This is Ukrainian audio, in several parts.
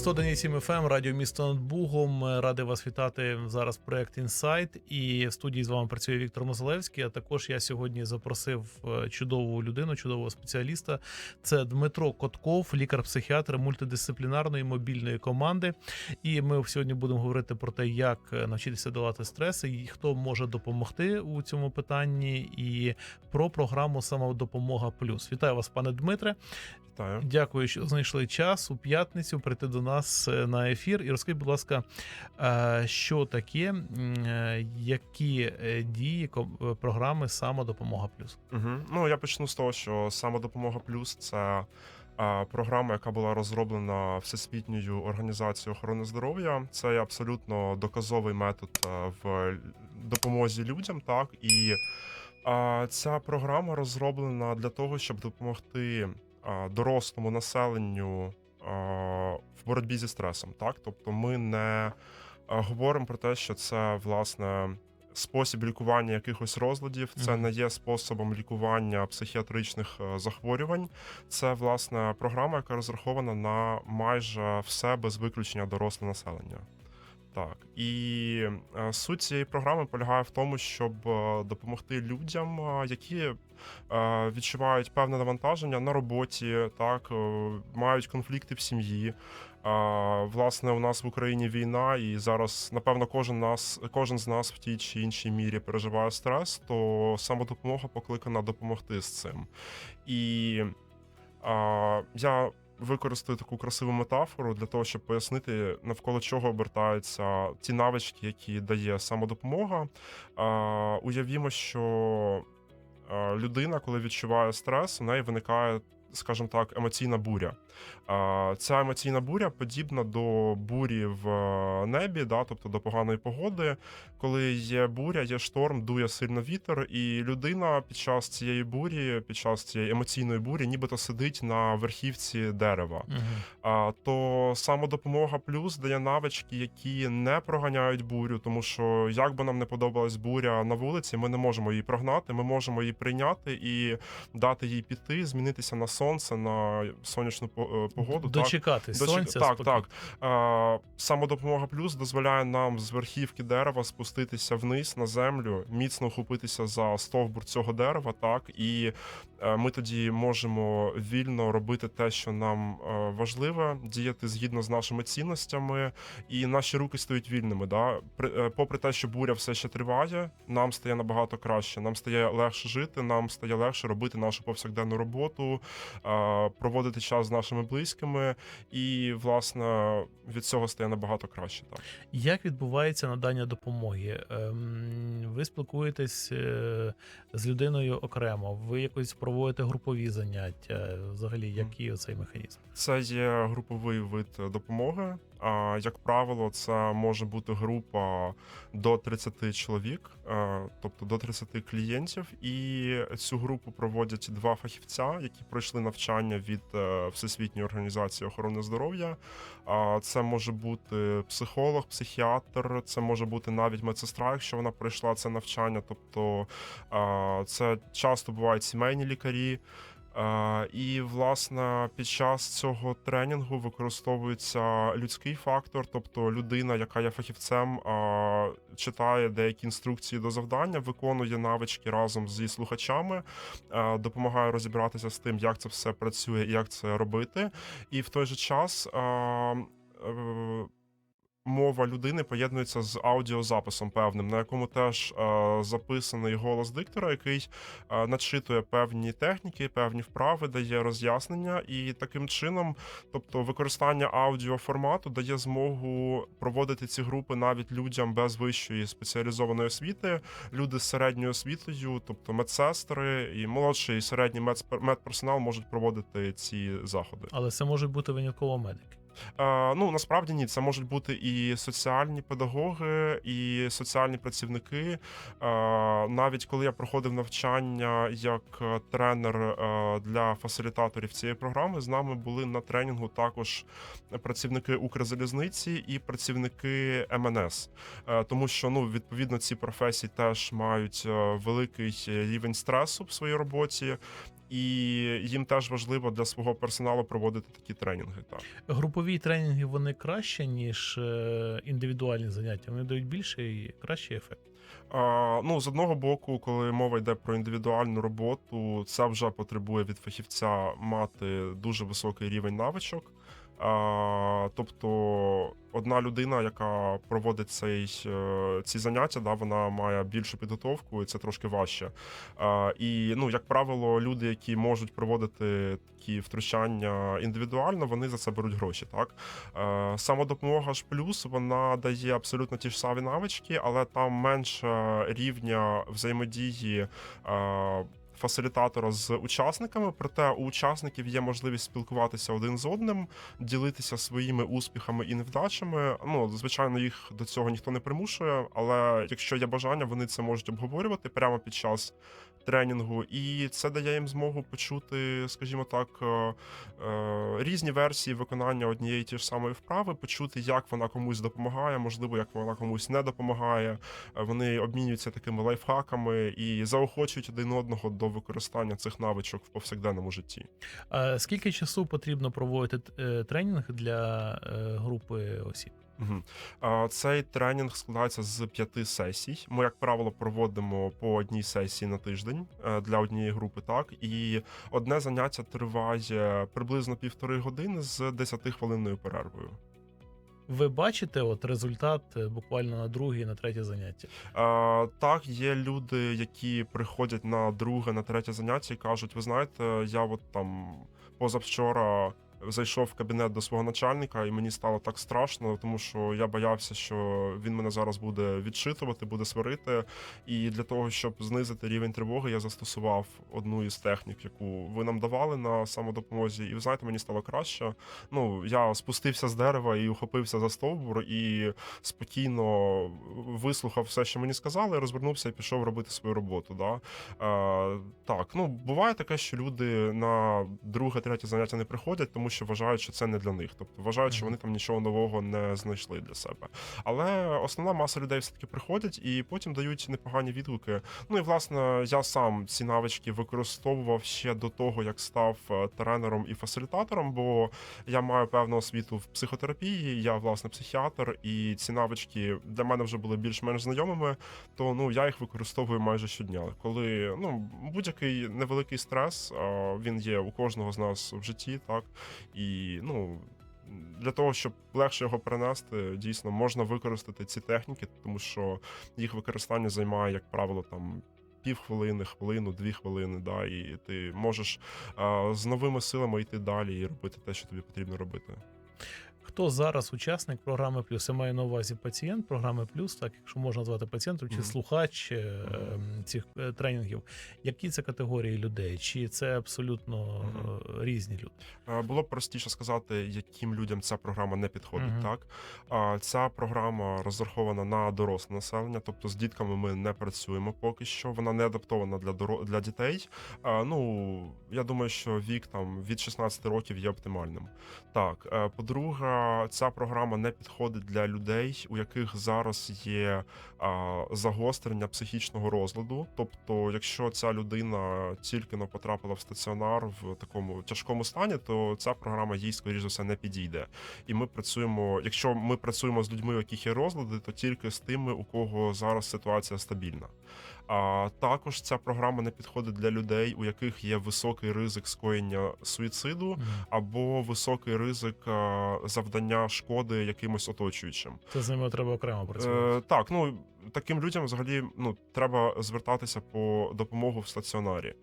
101,7 FM, ем, радіо місто над Бугом. Радий вас вітати зараз. Проект Інсайт. І в студії з вами працює Віктор Мозалевський. А також я сьогодні запросив е, чудову людину, чудового спеціаліста. Це Дмитро Котков, лікар-психіатр мультидисциплінарної мобільної команди. І ми сьогодні будемо говорити про те, як навчитися долати стреси, і хто може допомогти у цьому питанні, і про програму Самодопомога Плюс. Вітаю вас, пане Дмитре. Вітаю. Дякую, що знайшли час у п'ятницю прийти до нас е, на ефір. І розкажіть, будь ласка, е, що таке, е, які дії програми Самодопомога Плюс? Угу. Ну я почну з того, що самодопомога плюс це програма, яка була розроблена Всесвітньою організацією охорони здоров'я. Це абсолютно доказовий метод в допомозі людям. Так і ця програма розроблена для того, щоб допомогти дорослому населенню в боротьбі зі стресом. Так, тобто, ми не е, говоримо про те, що це власне. Спосіб лікування якихось розладів це не є способом лікування психіатричних е, захворювань. Це власне програма, яка розрахована на майже все без виключення доросле населення. Так і е, суть цієї програми полягає в тому, щоб е, допомогти людям, е, які е, відчувають певне навантаження на роботі, так е, мають конфлікти в сім'ї. А, власне, у нас в Україні війна, і зараз, напевно, кожен нас, кожен з нас в тій чи іншій мірі переживає стрес, то самодопомога покликана допомогти з цим. І а, я використаю таку красиву метафору для того, щоб пояснити, навколо чого обертаються ті навички, які дає самодопомога. А, уявімо, що людина, коли відчуває стрес, у неї виникає. Скажімо так, емоційна буря. Ця емоційна буря подібна до бурі в е, небі, да, тобто до поганої погоди. Коли є буря, є шторм, дує сильно вітер, і людина під час цієї бурі, під час цієї емоційної бурі, нібито сидить на верхівці дерева. А, то самодопомога плюс дає навички, які не проганяють бурю, тому що як би нам не подобалась буря на вулиці, ми не можемо її прогнати, ми можемо її прийняти і дати їй піти, змінитися на сонце, на сонячну Дочекати погоду. так. Дочекатись Дочек- сонця. Так, спокійно. так. Е, самодопомога плюс дозволяє нам з верхівки дерева спуститися вниз на землю, міцно хопитися за стовбур цього дерева, так і е, ми тоді можемо вільно робити те, що нам е, важливе, діяти згідно з нашими цінностями, і наші руки стають вільними. Да? Е, попри те, що буря все ще триває, нам стає набагато краще. Нам стає легше жити, нам стає легше робити нашу повсякденну роботу, е, проводити час з нашими близькими, і власне від цього стає набагато краще. Так. Як відбувається надання допомоги? Ем, Ви спілкуєтесь е, з людиною окремо, ви якось проводите групові заняття. Взагалі, який оцей механізм? Це є груповий вид допомоги. Як правило, це може бути група до 30 чоловік, е, тобто до 30 клієнтів. І цю групу проводять два фахівця, які пройшли навчання від е, Всесвітньої організації охорони здоров'я. Це може бути психолог, психіатр, це може бути навіть медсестра, якщо вона пройшла це навчання. Тобто це часто бувають сімейні лікарі. Е, І власне під час цього тренінгу використовується людський фактор, тобто людина, яка є фахівцем, е, читає деякі інструкції до завдання, виконує навички разом зі слухачами, е, допомагає розібратися з тим, як це все працює і як це робити. І в той же час. Мова людини поєднується з аудіозаписом певним, на якому теж е, записаний голос диктора, який е, начитує певні техніки, певні вправи, дає роз'яснення, і таким чином, тобто використання аудіоформату дає змогу проводити ці групи навіть людям без вищої спеціалізованої освіти, люди з середньою освітою, тобто медсестри і молодший і середній медперсонал можуть проводити ці заходи. Але це можуть бути винятково медики. Е, ну насправді ні, це можуть бути і соціальні педагоги, і соціальні працівники. Е, навіть коли я проходив навчання як е, тренер для фасилітаторів цієї програми, з нами були на тренінгу також працівники Укрзалізниці і працівники МНС, тому що ну відповідно ці професії теж мають великий рівень стресу в своїй роботі. І їм теж важливо для свого персоналу проводити такі тренінги. Так. Групові тренінги вони краще, ніж е, індивідуальні заняття. Вони дають більше і кращий ефект. А, ну, з одного боку, коли мова йде про індивідуальну роботу, це вже потребує від фахівця мати дуже високий рівень навичок. Тобто, одна людина, яка проводить цей, е, ці заняття, да, вона має більшу підготовку, і це трошки важче. І, ну, як правило, люди, які можуть проводити такі втручання індивідуально, вони за це беруть гроші. Так? Е, Самодопомога ж плюс вона дає абсолютно ті ж самі навички, але там менше рівня взаємодії. Фасилітатора з учасниками, проте у учасників є можливість спілкуватися один з одним, ділитися своїми успіхами і невдачами. Ну, звичайно, їх до цього ніхто не примушує, але якщо є бажання, вони це можуть обговорювати прямо під час тренінгу, і це дає їм змогу почути, скажімо так, е, е, різні версії виконання однієї ті ж самої вправи, почути, як вона комусь допомагає, можливо, як вона комусь не допомагає. Е, Вони обмінюються такими лайфхаками і заохочують один одного до використання цих навичок в повсякденному житті. А скільки часу потрібно проводити тренінг для групи осіб? Цей тренінг складається з п'яти сесій. Ми, як правило, проводимо по одній сесії на тиждень е, для однієї групи. Так і одне заняття триває приблизно півтори години з 10-хвилинною перервою. Ви бачите от результат е, буквально на друге на третє заняття? Е, так, є люди, які приходять на друге, на третє заняття і кажуть: ви знаєте, я от там позавчора. Зайшов в кабінет до свого начальника, і мені стало так страшно, тому що я боявся, що він мене зараз буде відчитувати, буде сварити. І для того, щоб знизити рівень тривоги, я застосував одну із технік, яку ви нам давали на самодопомозі. І ви знаєте, мені стало краще. Ну я спустився з дерева і ухопився за стовбур, і спокійно вислухав все, що мені сказали, розвернувся і пішов робити свою роботу. Да? Е, так, ну буває таке, що люди на друге, третє заняття не приходять, тому що вважають, що це не для них. Тобто вважають, що вони там нічого нового не знайшли для себе. Але основна маса людей все таки приходять і потім дають непогані відгуки. Ну і власне я сам ці навички використовував ще до того, як став е, тренером і фасилітатором, бо я маю певну освіту в психотерапії. Я власне психіатр, і ці навички для мене вже були більш-менш знайомими. То ну я їх використовую майже щодня. Коли ну будь-який невеликий стрес, він є у кожного з нас в житті, так і ну. Для того, щоб легше його перенести, дійсно можна використати ці техніки, тому що їх використання займає, як правило, там півхвилини, хвилину, дві хвилини. Да, і ти можеш а, з новими силами йти далі і робити те, що тобі потрібно робити. Хто зараз учасник програми Плюс? Я маю на увазі пацієнт програми Плюс, так якщо можна назвати пацієнтом, чи Мгм. слухач е, цих е, тренінгів. Які це категорії людей? Чи це абсолютно е, різні люди? Е, Було б простіше сказати, яким людям ця програма не підходить. Мгм. Так а ця програма розрахована на доросле населення, тобто з дітками ми не працюємо поки що. Вона не адаптована для доро... для дітей. Ну я думаю, що вік там від 16 років є оптимальним. Так, е, по-друге, ця програма не підходить для людей, у яких зараз є загострення психічного розладу. Тобто, якщо ця людина тільки но потрапила в стаціонар в такому тяжкому стані, то ця програма їй, скоріш за все, не підійде. І ми працюємо. Якщо ми працюємо з людьми, у яких є розлади, то тільки з тими, у кого зараз ситуація стабільна. А також ця програма не підходить для людей, у яких є високий ризик скоєння суїциду або високий ризик завдання шкоди якимось оточуючим. Це з ними треба окремо працювати. Е, так, ну таким людям взагалі ну, треба звертатися по допомогу в стаціонарі.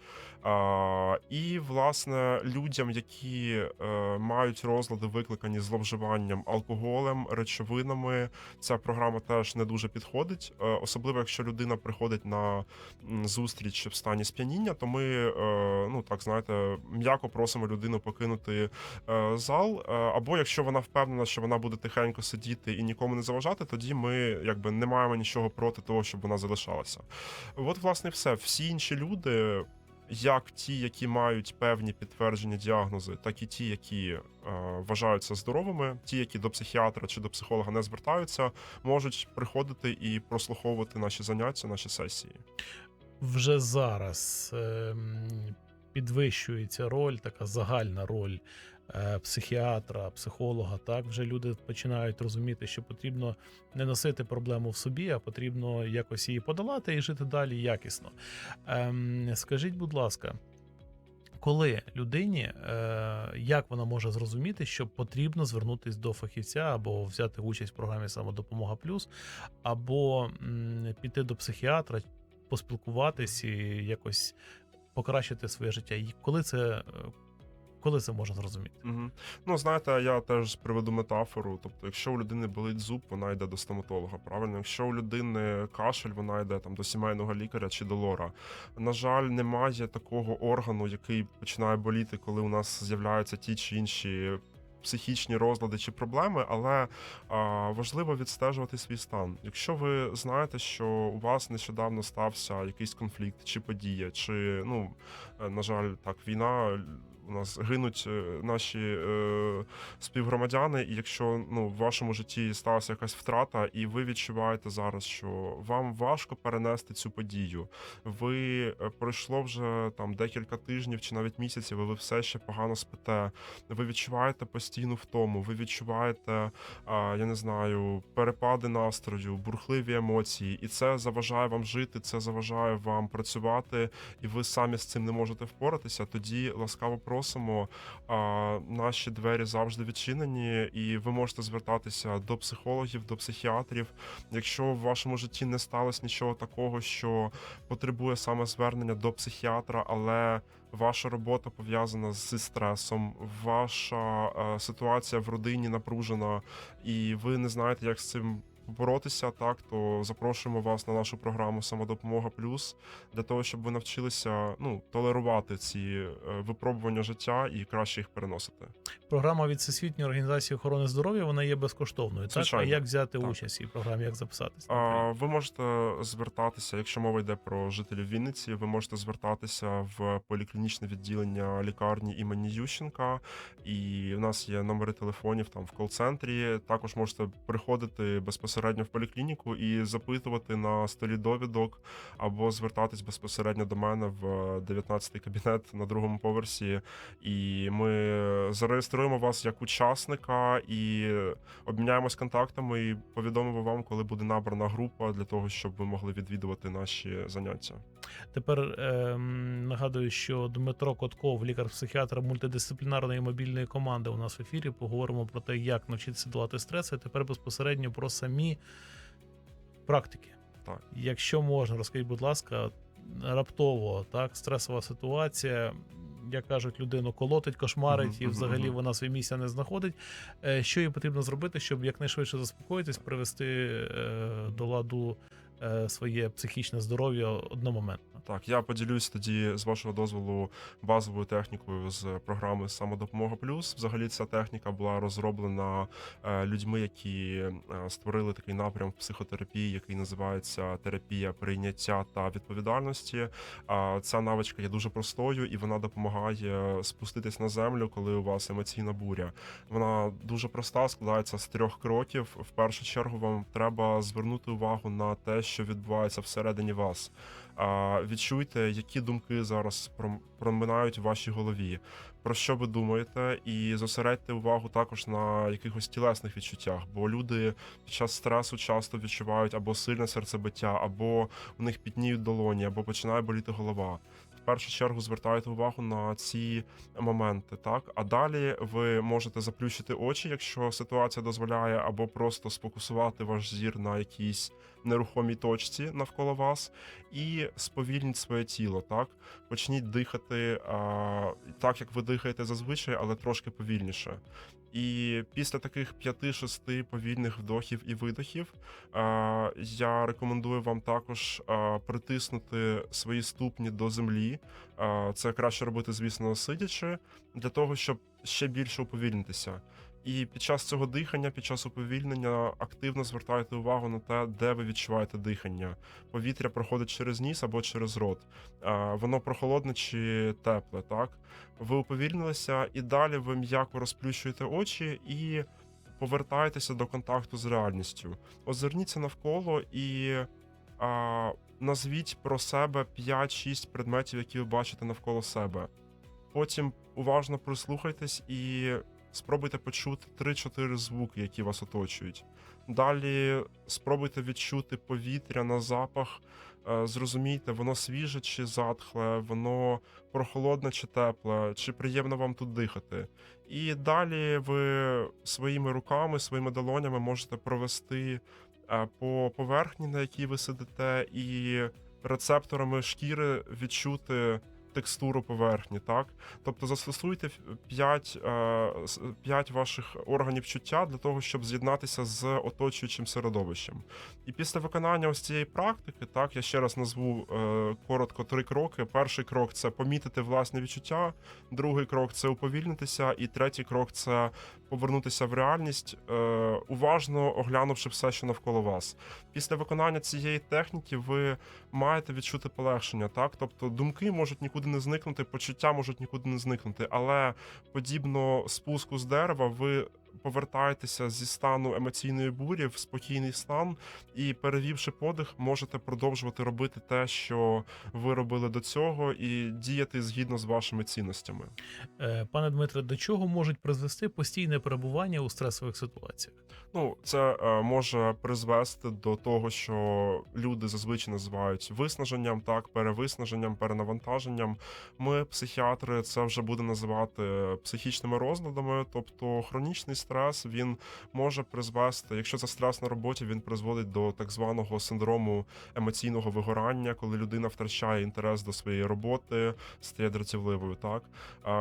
А, і, власне, людям, які е, мають розлади, викликані зловживанням алкоголем, речовинами, ця програма теж не дуже підходить. Е, особливо, якщо людина приходить на зустріч в стані сп'яніння, то ми, е, ну так знаєте, м'яко просимо людину покинути зал. Або якщо вона впевнена, що вона буде тихенько сидіти і нікому не заважати, тоді ми якби не маємо нічого проти того, щоб вона залишалася. От, власне, все. Всі інші люди. Як ті, які мають певні підтверджені діагнози, так і ті, які е, вважаються здоровими, ті, які до психіатра чи до психолога не звертаються, можуть приходити і прослуховувати наші заняття, наші сесії. вже зараз ем, підвищується роль, така загальна роль е, психіатра, психолога. Так вже люди починають розуміти, що потрібно не носити проблему в собі, а потрібно якось її подолати і жити далі якісно. Ем, скажіть, будь ласка. Коли людині, е, як вона може зрозуміти, що потрібно звернутися до фахівця або взяти участь в програмі самодопомога плюс, або піти до психіатра, поспілкуватись і якось покращити своє життя. І коли це, е, коли це можна зрозуміти? Угу. Ну, знаєте, я теж приведу метафору. Тобто, якщо у людини болить зуб, вона йде до стоматолога. Правильно, якщо у людини кашель, вона йде там до сімейного лікаря чи до лора. На жаль, немає такого органу, який починає боліти, коли у нас з'являються ті чи інші. Психічні розлади чи проблеми, але а, важливо відстежувати свій стан. Якщо ви знаєте, що у вас нещодавно стався якийсь конфлікт чи подія, чи ну е, на жаль, так війна у нас гинуть е, наші е, співгромадяни, і якщо ну в вашому житті сталася якась втрата, і ви відчуваєте зараз, що вам важко перенести цю подію, ви е, пройшло вже там декілька тижнів чи навіть місяців, і ви все ще погано спите. Ви відчуваєте постійну втому, ви відчуваєте, а, я не знаю, перепади настрою, бурхливі емоції, і це заважає вам жити, це заважає вам працювати, і ви самі з цим не можете впоратися. Тоді ласкаво просимо. Наші двері завжди відчинені, і ви можете звертатися до психологів, до психіатрів. Якщо в вашому житті не сталося нічого такого, що потребує саме звернення до психіатра, але ваша робота пов'язана зі стресом, ваша е, ситуація в родині напружена, і ви не знаєте, як з цим. Боротися так, то запрошуємо вас на нашу програму Самодопомога Плюс для того, щоб ви навчилися ну толерувати ці е, випробування життя і краще їх переносити. Програма від Всесвітньої організації охорони здоров'я вона є безкоштовною. Так? А як взяти Так. участь цій програмі, як записатися? А, ви можете звертатися, якщо мова йде про жителів Вінниці, ви можете звертатися в поліклінічне відділення лікарні імені Ющенка. І в нас є номери телефонів там в кол-центрі. Також можете приходити безпосередньо в поліклініку і запитувати на столі довідок, або звертатись безпосередньо до мене в 19-й кабінет на другому поверсі. І ми зареєструємо вас як учасника і обміняємось контактами і повідомимо вам, коли буде набрана група для того, щоб ви могли відвідувати наші заняття. Тепер ем, нагадую, що Дмитро Котков, лікар-психіатр мультидисциплінарної мобільної команди, у нас в ефірі. Поговоримо про те, як навчитися долати стреси. а Тепер безпосередньо про самі практики. Так. Якщо можна, розкажіть, будь ласка, раптово так, стресова ситуація. Як кажуть, людину колотить, кошмарить, Мгм, і взагалі вона своє місця не знаходить. Е, Що їй потрібно зробити, щоб якнайшвидше заспокоїтись, привести е, до ладу е, своє психічне здоров'я одномоментно? Так, я поділюсь тоді з вашого дозволу базовою технікою з програми Самодопомога Плюс. Взагалі, ця техніка була розроблена е, людьми, які е, створили такий напрям в психотерапії, який називається терапія прийняття та відповідальності. Ця навичка є дуже простою і вона допомагає спуститись на землю, коли у вас емоційна буря. Вона дуже проста, складається з трьох кроків. В першу чергу вам треба звернути увагу на те, що відбувається всередині вас. Відчуйте, які думки зараз проминають в вашій голові, про що ви думаєте, і зосередьте увагу також на якихось тілесних відчуттях, бо люди під час стресу часто відчувають або сильне серцебиття, або у них пітніють долоні, або починає боліти голова. Першу чергу звертаєте увагу на ці моменти, так а далі ви можете заплющити очі, якщо ситуація дозволяє, або просто сфокусувати ваш зір на якійсь нерухомій точці навколо вас, і сповільніть своє тіло. Так почніть дихати а, так, як ви дихаєте зазвичай, але трошки повільніше. І після таких 5-6 повільних вдохів і видохів я рекомендую вам також притиснути свої ступні до землі. Це краще робити, звісно, сидячи, для того, щоб ще більше уповільнитися. І під час цього дихання, під час уповільнення, активно звертайте увагу на те, де ви відчуваєте дихання. Повітря проходить через ніс або через рот. Воно прохолодне чи тепле, так? Ви уповільнилися, і далі ви м'яко розплющуєте очі і повертаєтеся до контакту з реальністю. Озирніться навколо і а, назвіть про себе 5-6 предметів, які ви бачите навколо себе. Потім уважно прислухайтесь і спробуйте почути 3-4 звуки, які вас оточують. Далі спробуйте відчути повітря на запах. Е, Зрозумійте, воно свіже чи затхле, воно прохолодне чи тепле, чи приємно вам тут дихати. І далі ви своїми руками, своїми долонями можете провести е, по поверхні, на якій ви сидите, і рецепторами шкіри відчути текстуру поверхні, так? Тобто застосуйте 5, 5 ваших органів чуття для того, щоб з'єднатися з оточуючим середовищем. І після виконання ось цієї практики, так, я ще раз назву е, коротко три кроки. Перший крок це помітити власне відчуття, другий крок це уповільнитися, і третій крок це повернутися в реальність, е, уважно оглянувши все, що навколо вас. Після виконання цієї техніки ви маєте відчути полегшення, так? Тобто думки можуть нікуди не зникнути, почуття можуть нікуди не зникнути, але подібно спуску з дерева, ви повертаєтеся зі стану емоційної бурі в спокійний стан, і перевівши подих, можете продовжувати робити те, що ви робили до цього, і діяти згідно з вашими цінностями. Е, Пане Дмитре, до чого можуть призвести постійне перебування у стресових ситуаціях? Ну, це е, може призвести до того, що люди зазвичай називають виснаженням, так, перевиснаженням, перенавантаженням. Ми, психіатри, це вже будемо називати психічними розладами, тобто хронічний стрес він може призвести, якщо це стрес на роботі, він призводить до так званого синдрому емоційного вигорання, коли людина втрачає інтерес до своєї роботи, стає дратівливою. Так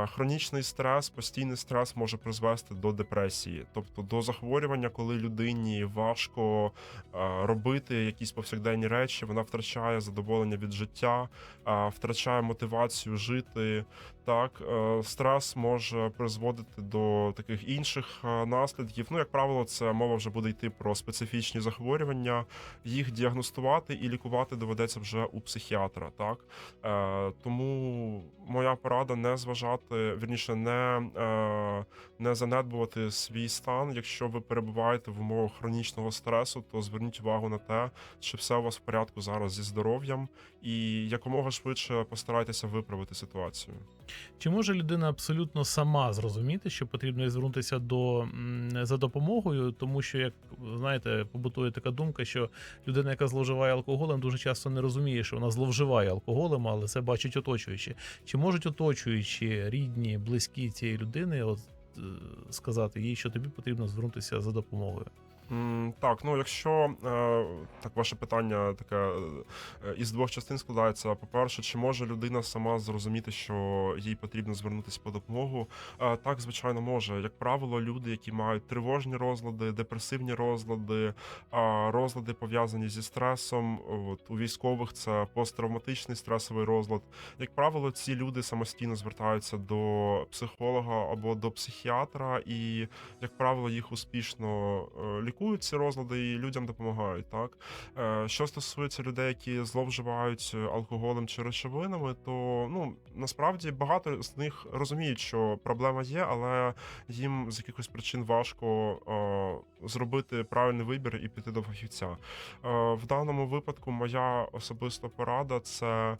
хронічний стрес, постійний стрес може призвести до депресії, тобто до захворювання, коли людині важко робити якісь повсякденні речі, вона втрачає задоволення від життя, втрачає мотивацію жити. Так, е, стрес може призводити до таких інших е, наслідків. Ну, як правило, це мова вже буде йти про специфічні захворювання. Їх діагностувати і лікувати доведеться вже у психіатра. Так е, тому моя порада не зважати, вірніше, не, не занедбувати свій стан. Якщо ви перебуваєте в умовах хронічного стресу, то зверніть увагу на те, чи все у вас в порядку зараз зі здоров'ям, і якомога швидше постарайтеся виправити ситуацію. Чи може людина абсолютно сама зрозуміти, що потрібно звернутися до за допомогою, тому що як знаєте, побутує така думка, що людина, яка зловживає алкоголем, дуже часто не розуміє, що вона зловживає алкоголем, але це бачить оточуючі. Чи можуть оточуючі, рідні, близькі цієї людини, от е, сказати їй, що тобі потрібно звернутися за допомогою? Так, ну якщо е, так ваше питання таке е, із двох частин складається. По-перше, чи може людина сама зрозуміти, що їй потрібно звернутися по допомогу? Е, Так, звичайно, може. Як правило, люди, які мають тривожні розлади, депресивні розлади, розлади пов'язані зі стресом. От у військових це посттравматичний стресовий розлад. Як правило, ці люди самостійно звертаються до психолога або до психіатра, і як правило, їх успішно е, лікують ці розлади і людям допомагають. Так Е, що стосується людей, які зловживають е, алкоголем чи речовинами, то ну насправді багато з них розуміють, що проблема є, але їм з якихось причин важко е, зробити правильний вибір і піти до фахівця. В даному випадку моя особиста порада це.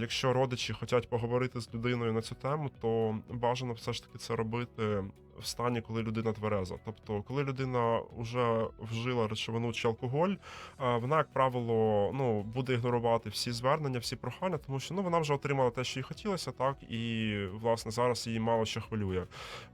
Якщо родичі хочуть поговорити з людиною на цю тему, то бажано все ж таки це робити в стані, коли людина твереза. Тобто, коли людина вже вжила речовину чи алкоголь, е, вона, як правило, ну буде ігнорувати всі звернення, всі прохання, тому що ну вона вже отримала те, що їй хотілося, так і власне зараз її мало що хвилює.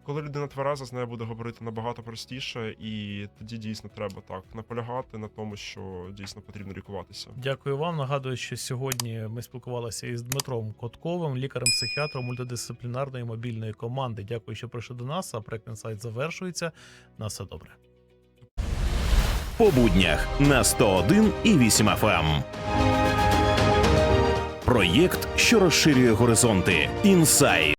Коли людина твереза, з нею буде говорити набагато простіше, і тоді дійсно треба так наполягати на тому, що дійсно потрібно лікуватися. Дякую вам. Нагадую, що сьогодні ми спілкувалися із Дмитром Котковим, лікарем-психіатром мультидисциплінарної мобільної команди. Дякую, що прийшли до нас. А сайт завершується. На все добре. По буднях на 101 і 8 FM. Проєкт, що розширює горизонти. Інсайт.